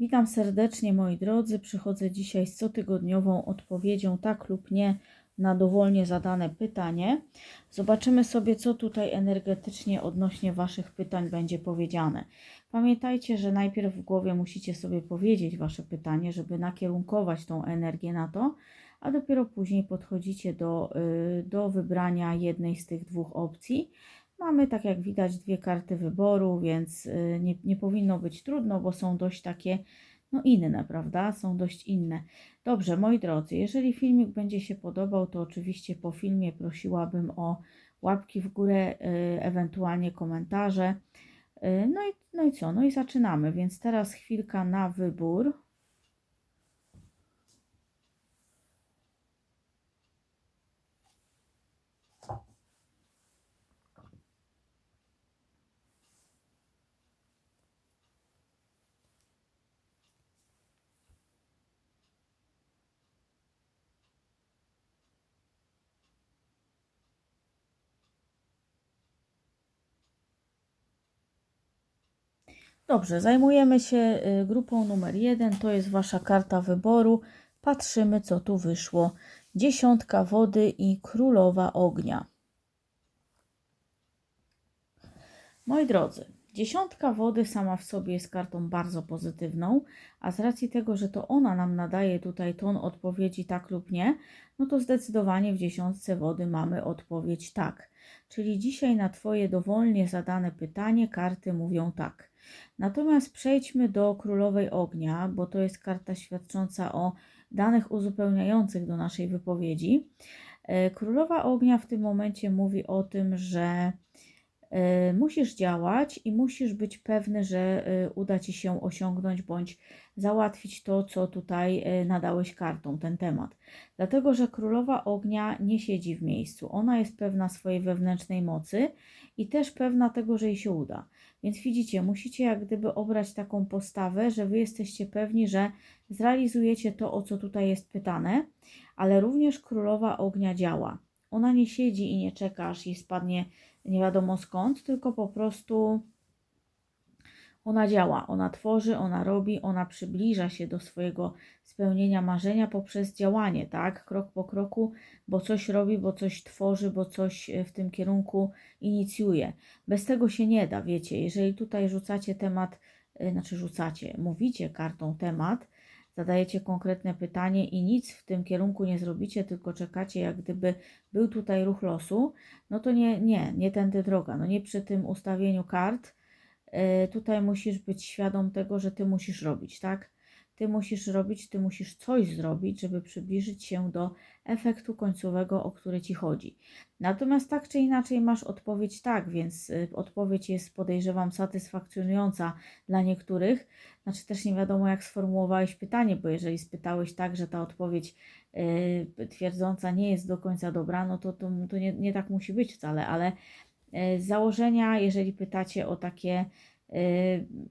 Witam serdecznie moi drodzy. Przychodzę dzisiaj z cotygodniową odpowiedzią tak lub nie na dowolnie zadane pytanie. Zobaczymy sobie, co tutaj energetycznie odnośnie Waszych pytań będzie powiedziane. Pamiętajcie, że najpierw w głowie musicie sobie powiedzieć Wasze pytanie, żeby nakierunkować tą energię na to, a dopiero później podchodzicie do, y, do wybrania jednej z tych dwóch opcji. Mamy, tak jak widać, dwie karty wyboru, więc y, nie, nie powinno być trudno, bo są dość takie no inne, prawda? Są dość inne. Dobrze, moi drodzy, jeżeli filmik będzie się podobał, to oczywiście po filmie prosiłabym o łapki w górę, y, ewentualnie komentarze. Y, No i, no i co? No i zaczynamy. Więc teraz chwilka na wybór. Dobrze, zajmujemy się y, grupą numer jeden. To jest Wasza karta wyboru. Patrzymy, co tu wyszło. Dziesiątka wody i królowa ognia. Moi drodzy, dziesiątka wody sama w sobie jest kartą bardzo pozytywną, a z racji tego, że to ona nam nadaje tutaj ton odpowiedzi tak lub nie, no to zdecydowanie w dziesiątce wody mamy odpowiedź tak. Czyli dzisiaj na Twoje dowolnie zadane pytanie karty mówią tak. Natomiast przejdźmy do Królowej Ognia, bo to jest karta świadcząca o danych uzupełniających do naszej wypowiedzi. E, Królowa Ognia w tym momencie mówi o tym, że musisz działać i musisz być pewny, że e, uda Ci się osiągnąć bądź załatwić to, co tutaj nadałeś kartą, ten temat. Dlatego, że Królowa Ognia nie siedzi w miejscu. Ona jest pewna swojej wewnętrznej mocy i też pewna tego, że jej się uda. Więc widzicie, musicie jak gdyby obrać taką postawę, że wy jesteście pewni, że zrealizujecie to, o co tutaj jest pytane, ale również królowa ognia działa. Ona nie siedzi i nie czeka, aż jej spadnie nie wiadomo skąd, tylko po prostu ona działa, ona tworzy, ona robi, ona przybliża się do swojego spełnienia marzenia poprzez działanie, tak? Krok po kroku, bo coś robi, bo coś tworzy, bo coś w tym kierunku inicjuje. Bez tego się nie da, wiecie. Jeżeli tutaj rzucacie temat, y, znaczy rzucacie, mówicie kartą temat, zadajecie konkretne pytanie i nic w tym kierunku nie zrobicie, tylko czekacie, jak gdyby był tutaj ruch losu, no to nie, nie, nie tędy droga. No nie przy tym ustawieniu kart Y, tutaj musisz być świadom tego, że ty musisz robić, tak? Ty musisz robić, ty musisz coś zrobić, żeby przybliżyć się do efektu końcowego, o który ci chodzi. Natomiast tak czy inaczej masz odpowiedź tak, więc y, odpowiedź jest podejrzewam satysfakcjonująca dla niektórych. Znaczy też nie wiadomo jak sformułowałeś pytanie, bo jeżeli spytałeś tak, że ta odpowiedź yy, twierdząca nie jest do końca dobra, no to, to, to nie, nie tak musi być wcale, ale z założenia, jeżeli pytacie o takie y,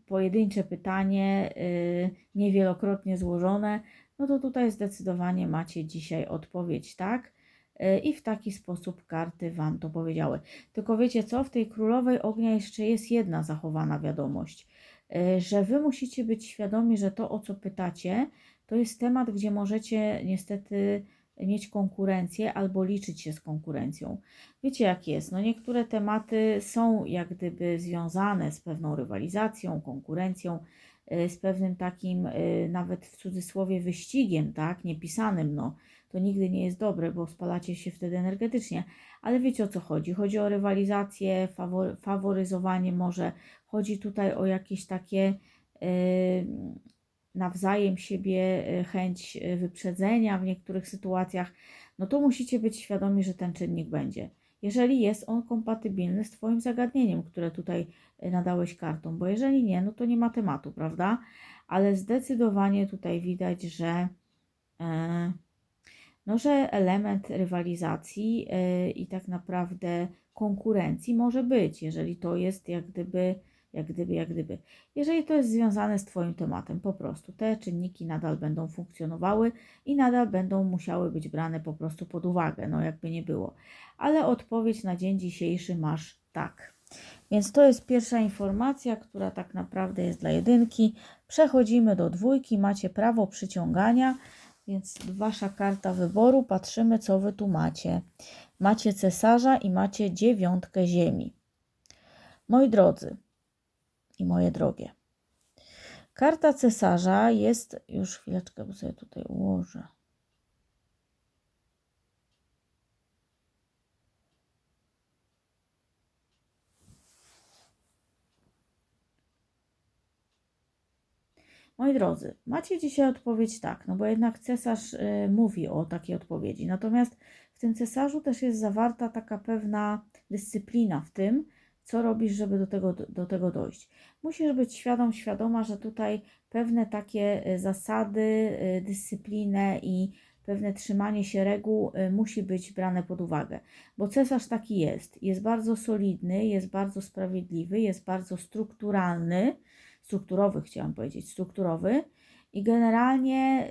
pojedyncze pytanie, y, niewielokrotnie złożone, no to tutaj zdecydowanie macie dzisiaj odpowiedź tak. Y, I w taki sposób karty Wam to powiedziały. Tylko wiecie co, w tej królowej ognia jeszcze jest jedna zachowana wiadomość, że Wy musicie być świadomi, że to o co pytacie, to jest temat, gdzie możecie niestety mieć konkurencję albo liczyć się z konkurencją. Wiecie jak jest, no niektóre tematy są jak gdyby związane z pewną rywalizacją, konkurencją, y, z pewnym takim y, nawet w cudzysłowie wyścigiem, tak, niepisanym, no to nigdy nie jest dobre, bo spalacie się wtedy energetycznie, ale wiecie o co chodzi. Chodzi o rywalizację, faworyzowanie może, chodzi tutaj o jakieś takie yy, nawzajem siebie e, chęć e, wyprzedzenia w niektórych sytuacjach, no to musicie być świadomi, że ten czynnik będzie. Jeżeli jest on kompatybilny z Twoim zagadnieniem, które tutaj e, nadałeś kartą, bo jeżeli nie, no to nie ma tematu, prawda? Ale zdecydowanie tutaj widać, że, no, że element rywalizacji i tak naprawdę konkurencji może być, jeżeli to jest jak gdyby jak gdyby, jak gdyby. Jeżeli to jest związane z Twoim tematem, po prostu te czynniki nadal będą funkcjonowały i nadal będą musiały być brane po prostu pod uwagę, no jakby nie było. Ale odpowiedź na dzień dzisiejszy masz tak. Więc to jest pierwsza informacja, która tak naprawdę jest dla jedynki. Przechodzimy do dwójki, macie prawo przyciągania, więc wasza karta wyboru, patrzymy co wy tu macie. Macie cesarza i macie dziewiątkę ziemi. Moi drodzy i moje drogie, karta cesarza jest, już chwileczkę, bo sobie tutaj ułożę. Moi drodzy, macie dzisiaj odpowiedź tak, no bo jednak cesarz y, mówi o takiej odpowiedzi. Natomiast w tym cesarzu też jest zawarta taka pewna dyscyplina w tym, co robisz, żeby do tego, do tego dojść. Musisz być świadom, świadoma, że tutaj pewne takie y, zasady, y, dyscyplinę i pewne trzymanie się reguł y, musi być brane pod uwagę, bo cesarz taki jest. Jest bardzo solidny, jest bardzo sprawiedliwy, jest bardzo strukturalny strukturowy, chciałam powiedzieć, strukturowy i generalnie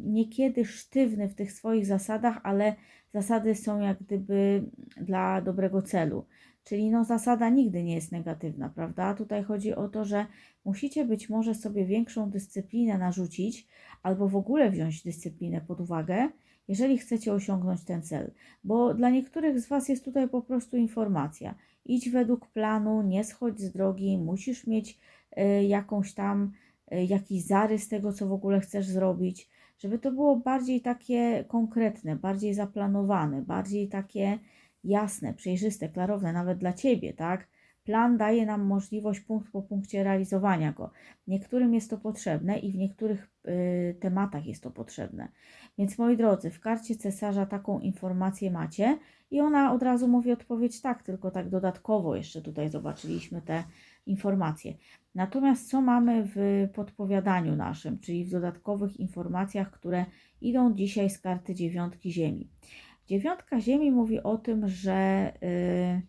niekiedy sztywny w tych swoich zasadach, ale zasady są jak gdyby dla dobrego celu. Czyli no, zasada nigdy nie jest negatywna, prawda? Tutaj chodzi o to, że musicie być może sobie większą dyscyplinę narzucić, albo w ogóle wziąć dyscyplinę pod uwagę, jeżeli chcecie osiągnąć ten cel. Bo dla niektórych z Was jest tutaj po prostu informacja. Idź według planu, nie schodź z drogi, musisz mieć Y, jakąś tam, y, jakiś zarys tego, co w ogóle chcesz zrobić, żeby to było bardziej takie konkretne, bardziej zaplanowane, bardziej takie jasne, przejrzyste, klarowne, nawet dla Ciebie, tak? Plan daje nam możliwość punkt po punkcie realizowania go. Niektórym jest to potrzebne i w niektórych y, tematach jest to potrzebne. Więc moi drodzy, w karcie cesarza taką informację macie i ona od razu mówi odpowiedź tak, tylko tak dodatkowo jeszcze tutaj zobaczyliśmy te informacje. Natomiast co mamy w podpowiadaniu naszym, czyli w dodatkowych informacjach, które idą dzisiaj z karty dziewiątki Ziemi? Dziewiątka Ziemi mówi o tym, że yy,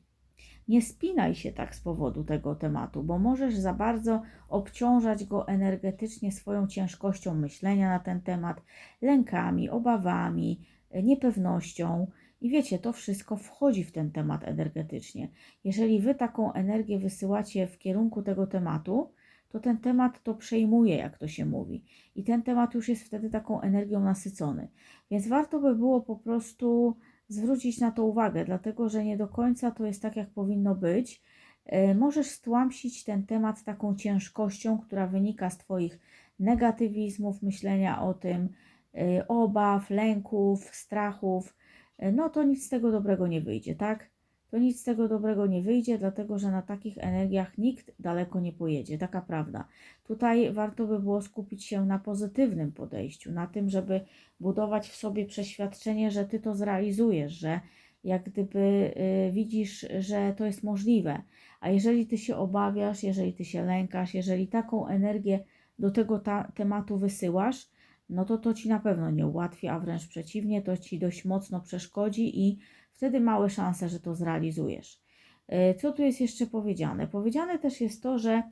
nie spinaj się tak z powodu tego tematu, bo możesz za bardzo obciążać go energetycznie swoją ciężkością myślenia na ten temat, lękami, obawami, niepewnością. I wiecie, to wszystko wchodzi w ten temat energetycznie. Jeżeli wy taką energię wysyłacie w kierunku tego tematu, to ten temat to przejmuje, jak to się mówi. I ten temat już jest wtedy taką energią nasycony. Więc warto by było po prostu zwrócić na to uwagę, dlatego że nie do końca to jest tak, jak powinno być. E, możesz stłamsić ten temat taką ciężkością, która wynika z Twoich negatywizmów, myślenia o tym, e, obaw, lęków, strachów E, no to nic z tego dobrego nie wyjdzie, tak? To nic z tego dobrego nie wyjdzie, dlatego że na takich energiach nikt daleko nie pojedzie, taka prawda. Tutaj warto by było skupić się na pozytywnym podejściu, na tym, żeby budować w sobie przeświadczenie, że ty to zrealizujesz, że jak gdyby y, widzisz, że to jest możliwe. A jeżeli ty się obawiasz, jeżeli ty się lękasz, jeżeli taką energię do tego ta, tematu wysyłasz, no to to ci na pewno nie ułatwi, a wręcz przeciwnie, to ci dość mocno przeszkodzi i wtedy małe szanse, że to zrealizujesz. E, co tu jest jeszcze powiedziane? Powiedziane też jest to, że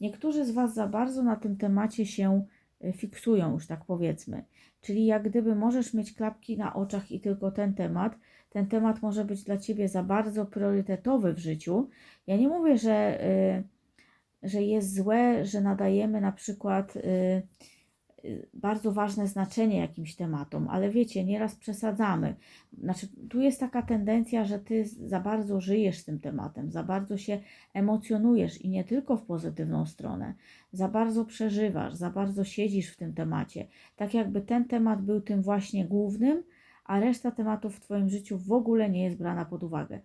niektórzy z Was za bardzo na tym temacie się e, fiksują, już tak powiedzmy. Czyli jak gdyby możesz mieć klapki na oczach i tylko ten temat, ten temat może być dla Ciebie za bardzo priorytetowy w życiu. Ja nie mówię, że, yy, że jest złe, że nadajemy na przykład. Y, bardzo ważne znaczenie jakimś tematom, ale wiecie, nieraz przesadzamy. Znaczy, tu jest taka tendencja, że ty za bardzo żyjesz tym tematem, za bardzo się emocjonujesz i nie tylko w pozytywną stronę, za bardzo przeżywasz, za bardzo siedzisz w tym temacie, tak jakby ten temat był tym właśnie głównym, a reszta tematów w Twoim życiu w ogóle nie jest brana pod uwagę.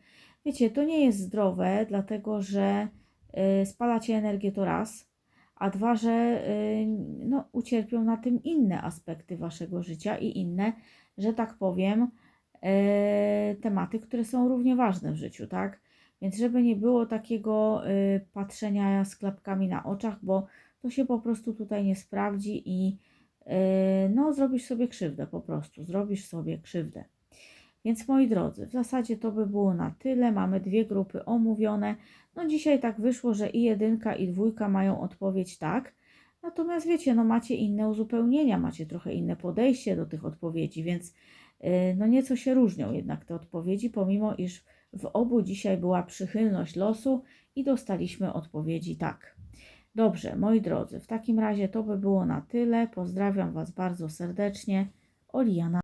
Wiecie, to nie jest zdrowe, dlatego że yy, spala Cię energię to raz, a dwa, że y, no, ucierpią na tym inne aspekty waszego życia i inne, że tak powiem, y, tematy, które są równie ważne w życiu, tak? Więc żeby nie było takiego y, patrzenia z klapkami na oczach, bo to się po prostu tutaj nie sprawdzi i no, zrobisz sobie krzywdę po prostu, zrobisz sobie krzywdę. Więc moi drodzy, w zasadzie to by było na tyle. Mamy dwie grupy omówione. No dzisiaj tak wyszło, że i jedynka i dwójka mają odpowiedź tak. Natomiast wiecie, no macie inne uzupełnienia, macie trochę inne podejście do tych odpowiedzi, więc yy, no nieco się różnią jednak te odpowiedzi, pomimo iż w obu dzisiaj była przychylność losu i dostaliśmy odpowiedzi tak. Dobrze, moi drodzy, w takim razie to by było na tyle. Pozdrawiam Was bardzo serdecznie. Oliana.